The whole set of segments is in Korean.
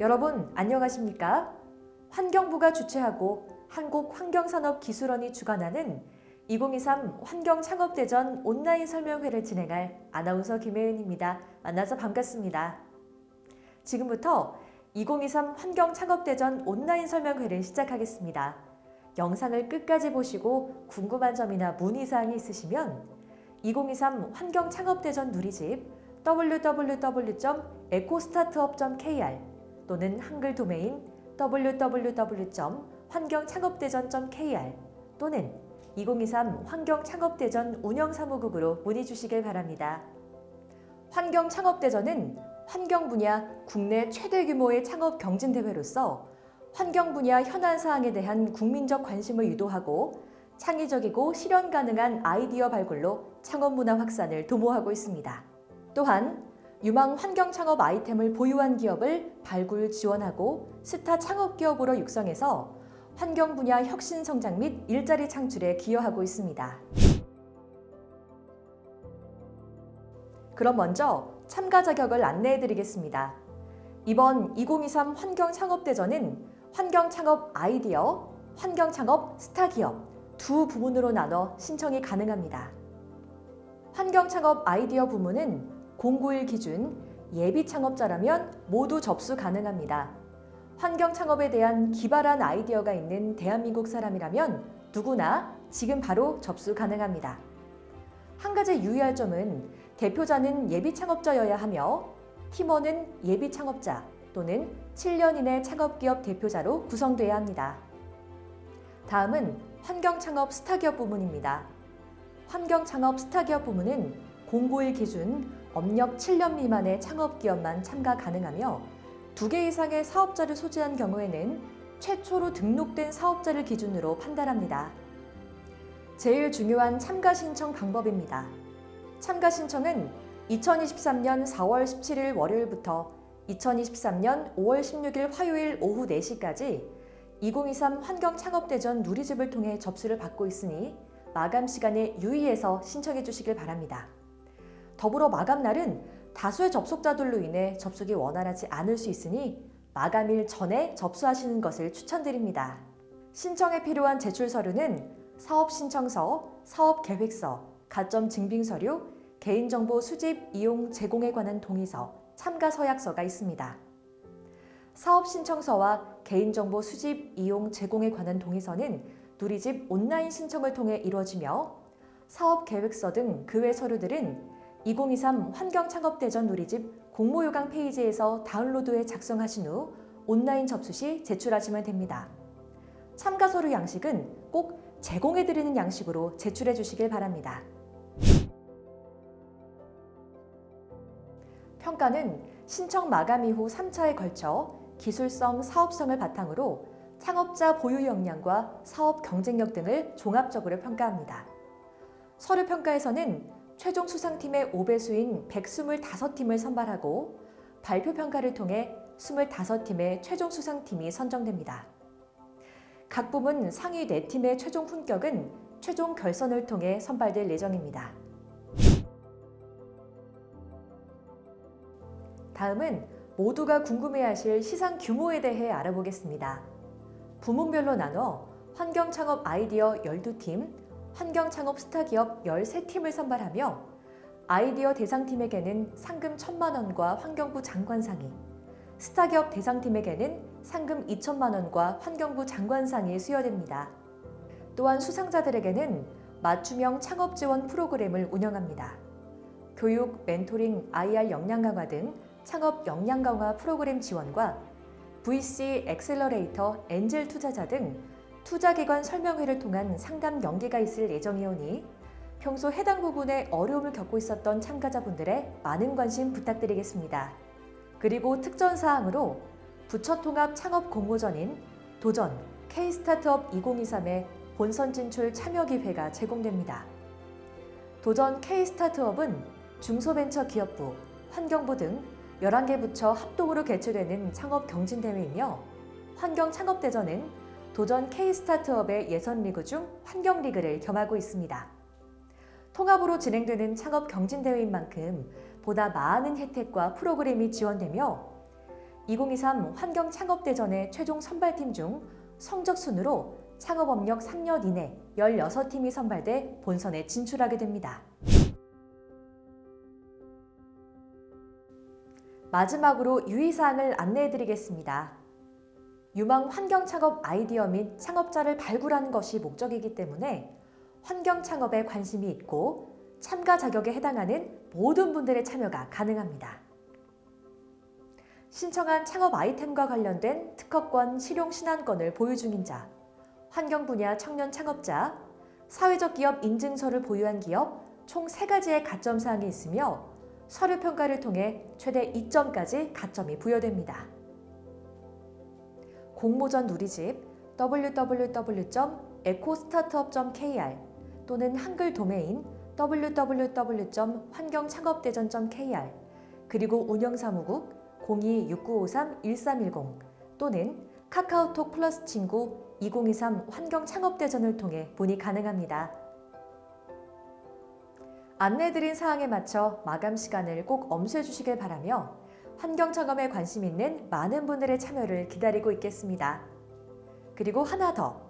여러분 안녕하십니까? 환경부가 주최하고 한국환경산업기술원이 주관하는 2023 환경창업대전 온라인 설명회를 진행할 아나운서 김혜은입니다. 만나서 반갑습니다. 지금부터 2023 환경창업대전 온라인 설명회를 시작하겠습니다. 영상을 끝까지 보시고 궁금한 점이나 문의사항이 있으시면 2023 환경창업대전 누리집 www.ecostartup.kr 또는 한글 도메인 www.환경창업대전.kr 또는 2023 환경창업대전 운영사무국으로 문의 주시길 바랍니다. 환경창업대전은 환경 분야 국내 최대 규모의 창업 경진대회로서 환경 분야 현안 사항에 대한 국민적 관심을 유도하고 창의적이고 실현 가능한 아이디어 발굴로 창업 문화 확산을 도모하고 있습니다. 또한 유망 환경 창업 아이템을 보유한 기업을 발굴 지원하고 스타 창업 기업으로 육성해서 환경 분야 혁신 성장 및 일자리 창출에 기여하고 있습니다. 그럼 먼저 참가 자격을 안내해 드리겠습니다. 이번 2023 환경 창업 대전은 환경 창업 아이디어, 환경 창업 스타 기업 두 부문으로 나눠 신청이 가능합니다. 환경 창업 아이디어 부문은 091 기준 예비 창업자라면 모두 접수 가능합니다. 환경 창업에 대한 기발한 아이디어가 있는 대한민국 사람이라면 누구나 지금 바로 접수 가능합니다. 한 가지 유의할 점은 대표자는 예비 창업자여야 하며 팀원은 예비 창업자 또는 7년 이내 창업기업 대표자로 구성돼야 합니다. 다음은 환경창업 스타기업 부문입니다. 환경창업 스타기업 부문은 091 기준 업력 7년 미만의 창업기업만 참가 가능하며 두 개 이상의 사업자를 소지한 경우에는 최초로 등록된 사업자를 기준으로 판단합니다. 제일 중요한 참가 신청 방법입니다. 참가 신청은 2023년 4월 17일 월요일부터 2023년 5월 16일 화요일 오후 4시까지 2023 환경창업대전 누리집을 통해 접수를 받고 있으니 마감 시간에 유의해서 신청해 주시길 바랍니다. 더불어 마감날은 다수의 접속자들로 인해 접속이 원활하지 않을 수 있으니 마감일 전에 접수하시는 것을 추천드립니다. 신청에 필요한 제출 서류는 사업 신청서, 사업 계획서, 가점 증빙 서류, 개인정보 수집, 이용, 제공에 관한 동의서, 참가 서약서가 있습니다. 사업 신청서와 개인정보 수집, 이용, 제공에 관한 동의서는 누리집 온라인 신청을 통해 이루어지며 사업 계획서 등 그 외 서류들은 2023 환경창업대전 누리집 공모요강 페이지에서 다운로드해 작성하신 후 온라인 접수 시 제출하시면 됩니다. 참가 서류 양식은 꼭 제공해드리는 양식으로 제출해 주시길 바랍니다. 평가는 신청 마감 이후 3차에 걸쳐 기술성, 사업성을 바탕으로 창업자 보유 역량과 사업 경쟁력 등을 종합적으로 평가합니다. 서류 평가에서는 최종 수상팀의 5배수인 125팀을 선발하고 발표 평가를 통해 25팀의 최종 수상팀이 선정됩니다. 각 부문 상위 4팀의 최종 훈격은 최종 결선을 통해 선발될 예정입니다. 다음은 모두가 궁금해하실 시장 규모에 대해 알아보겠습니다. 부문별로 나눠 환경창업 아이디어 12팀, 환경창업 스타 기업 13팀을 선발하며 아이디어 대상팀에게는 상금 1천만 원과 환경부 장관상이, 스타 기업 대상팀에게는 상금 2천만 원과 환경부 장관상이 수여됩니다. 또한 수상자들에게는 맞춤형 창업 지원 프로그램을 운영합니다. 교육, 멘토링, IR 역량 강화 등 창업 역량 강화 프로그램 지원과 VC 엑셀러레이터 엔젤 투자자 등 투자기관 설명회를 통한 상담 연계가 있을 예정이오니 평소 해당 부분에 어려움을 겪고 있었던 참가자분들의 많은 관심 부탁드리겠습니다. 그리고 특전 사항으로 부처 통합 창업 공모전인 도전 K-스타트업 2023의 본선 진출 참여 기회가 제공됩니다. 도전 K-스타트업은 중소벤처기업부, 환경부 등 11개 부처 합동으로 개최되는 창업 경진대회이며 환경창업대전은 도전 K-스타트업의 예선리그 중 환경리그를 겸하고 있습니다. 통합으로 진행되는 창업 경진대회인 만큼 보다 많은 혜택과 프로그램이 지원되며 2023 환경창업대전의 최종 선발팀 중 성적 순으로 창업업력 3년 이내 16팀이 선발돼 본선에 진출하게 됩니다. 마지막으로 유의사항을 안내해드리겠습니다. 유망 환경 창업 아이디어 및 창업자를 발굴하는 것이 목적이기 때문에 환경 창업에 관심이 있고 참가 자격에 해당하는 모든 분들의 참여가 가능합니다. 신청한 창업 아이템과 관련된 특허권 실용 신안권을 보유 중인 자, 환경 분야 청년 창업자, 사회적 기업 인증서를 보유한 기업 총 3가지의 가점 사항이 있으며 서류 평가를 통해 최대 2점까지 가점이 부여됩니다. 공모전 누리집 www.ecostartup.kr 또는 한글 도메인 www.환경창업대전.kr 그리고 운영사무국 026953-1310 또는 카카오톡 플러스 친구 2023 환경창업대전을 통해 문의 가능합니다. 안내드린 사항에 맞춰 마감 시간을 꼭 엄수해 주시길 바라며 환경창업에 관심 있는 많은 분들의 참여를 기다리고 있겠습니다. 그리고 하나 더,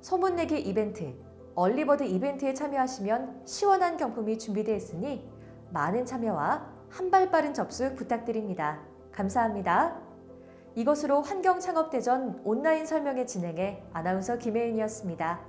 소문내기 이벤트, 얼리버드 이벤트에 참여하시면 시원한 경품이 준비되어 있으니 많은 참여와 한 발 빠른 접수 부탁드립니다. 감사합니다. 이것으로 환경창업대전 온라인 설명회 진행해 아나운서 김혜은이었습니다.